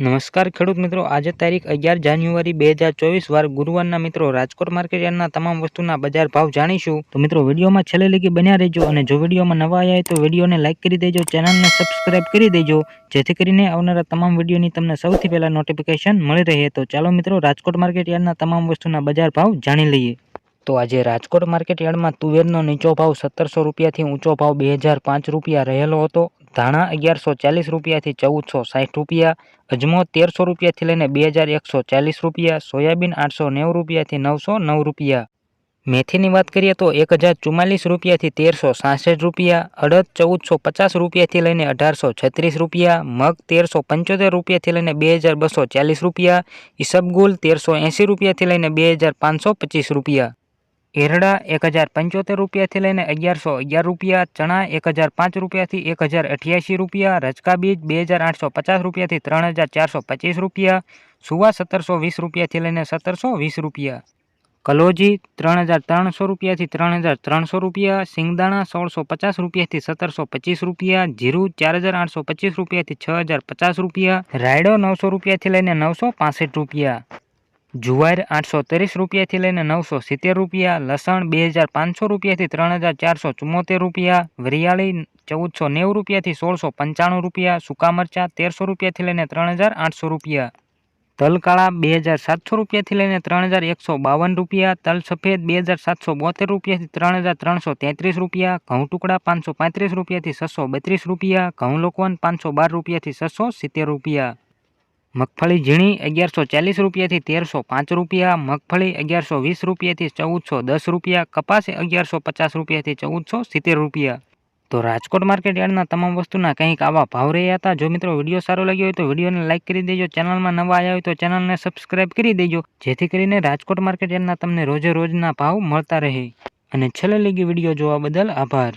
નમસ્કાર ખેડૂત મિત્રો, આજે તારીખ અગિયાર જાન્યુઆરી બે હજાર ચોવીસ વાર ગુરુવારના મિત્રો, રાજકોટ માર્કેટ યાર્ડના તમામ વસ્તુના બજાર ભાવ જાણીશું. તો મિત્રો, વિડીયોમાં છેલ્લે લગી બન્યા રહેજો અને જો વિડીયોમાં નવા આવ્યા હોય તો વિડીયોને લાઇક કરી દેજો, ચેનલને સબસ્ક્રાઇબ કરી દેજો, જેથી કરીને આવનારા તમામ વિડીયોની તમને સૌથી પહેલાં નોટિફિકેશન મળી રહે. તો ચાલો મિત્રો, રાજકોટ માર્કેટ યાર્ડના તમામ વસ્તુના બજાર ભાવ જાણી લઈએ. તો આજે રાજકોટ માર્કેટ યાર્ડમાં તુવેરનો નીચો ભાવ સત્તરસો રૂપિયાથી ઊંચો ભાવ બે હજાર પાંચ રૂપિયા રહેલો હતો ધાણા અગિયારસો ચાલીસ રૂપિયાથી ચૌદસો સાઠ રૂપિયા, અજમો તેરસો રૂપિયાથી લઈને બે હજાર એકસો ચાલીસ રૂપિયા, સોયાબીન આઠસો નેવું રૂપિયાથી નવસો નવ રૂપિયા. મેથીની વાત કરીએ તો એક હજાર ચુમ્માલીસ રૂપિયાથી તેરસો સાસઠ રૂપિયા, અડદ ચૌદસો પચાસ રૂપિયાથી લઈને અઢારસો છત્રીસ રૂપિયા, મગ તેરસો પંચોતેર રૂપિયાથી લઈને બે હજાર બસો ચાલીસ રૂપિયા, ઈસબગુલ તેરસો એંસી રૂપિયાથી લઈને બે હજાર પાંચસો પચીસ રૂપિયા. એરડા એક હજાર પંચોતેર રૂપિયાથી લઈને અગિયારસો અગિયાર રૂપિયા ચણા એક હજાર પાંચ રૂપિયાથી એક હજાર અઠ્યાસી રૂપિયા રચકા બીજ બે હજાર આઠસો પચાસ રૂપિયાથી ત્રણ હજાર ચારસો પચીસ રૂપિયા સુવા સત્તરસો વીસ રૂપિયાથી લઈને સત્તરસો વીસ રૂપિયા કલોજી ત્રણ હજાર ત્રણસો રૂપિયાથી ત્રણ હજાર ત્રણસો રૂપિયા સિંગદાણા સોળસો પચાસ રૂપિયાથી સત્તરસો પચીસ રૂપિયા જીરું ચાર હજાર આઠસો પચીસ રૂપિયાથી છ હજાર પચાસ રૂપિયા રાયડો નવસો રૂપિયાથી લઈને નવસો પાસઠ રૂપિયા જુવાર આઠસો ત્રીસ રૂપિયાથી લઈને નવસો સિત્તેર રૂપિયા લસણ બે હજાર પાંચસો રૂપિયાથી ત્રણ હજાર ચારસો ચુમ્મોતેર રૂપિયા વરિયાળી ચૌદસો નેવું રૂપિયાથી સોળસો પંચાણું રૂપિયા સૂકા મરચાં તેરસો રૂપિયાથી લઈને ત્રણ હજાર આઠસો રૂપિયા તલ કાળા બે હજાર સાતસો રૂપિયાથી લઈને ત્રણ હજાર એકસો બાવન રૂપિયા તલ સફેદ બે હજાર સાતસો બોતેર રૂપિયાથી ત્રણ હજાર ત્રણસો તેત્રીસ રૂપિયા ઘઉં ટુકડા પાંચસો પાંત્રીસ રૂપિયાથી છસો બત્રીસ રૂપિયા ઘઉં લોકવન પાંચસો બાર રૂપિયાથી છસો સિત્તેર રૂપિયા મગફળી ઝીણી અગિયારસો ચાલીસ રૂપિયાથી તેરસો પાંચ રૂપિયા, મગફળી અગિયારસો વીસ રૂપિયાથી ચૌદસો દસ રૂપિયા, કપાસ અગિયારસો પચાસ રૂપિયાથી ચૌદસો સિત્તેર રૂપિયા. તો રાજકોટ માર્કેટ યાર્ડના તમામ વસ્તુના કંઈક આવા ભાવ રહ્યા હતા? જો મિત્રો વીડિયો સારો લાગ્યો હોય તો વિડીયોને લાઇક કરી દેજો, ચેનલમાં નવા આવ્યા હોય તો ચેનલને સબસ્ક્રાઇબ કરી દેજો, જેથી કરીને રાજકોટ માર્કેટ યાર્ડના તમને રોજે રોજના ભાવ મળતા રહે. અને છેલ્લે લીગી વીડિયો જોવા બદલ આભાર.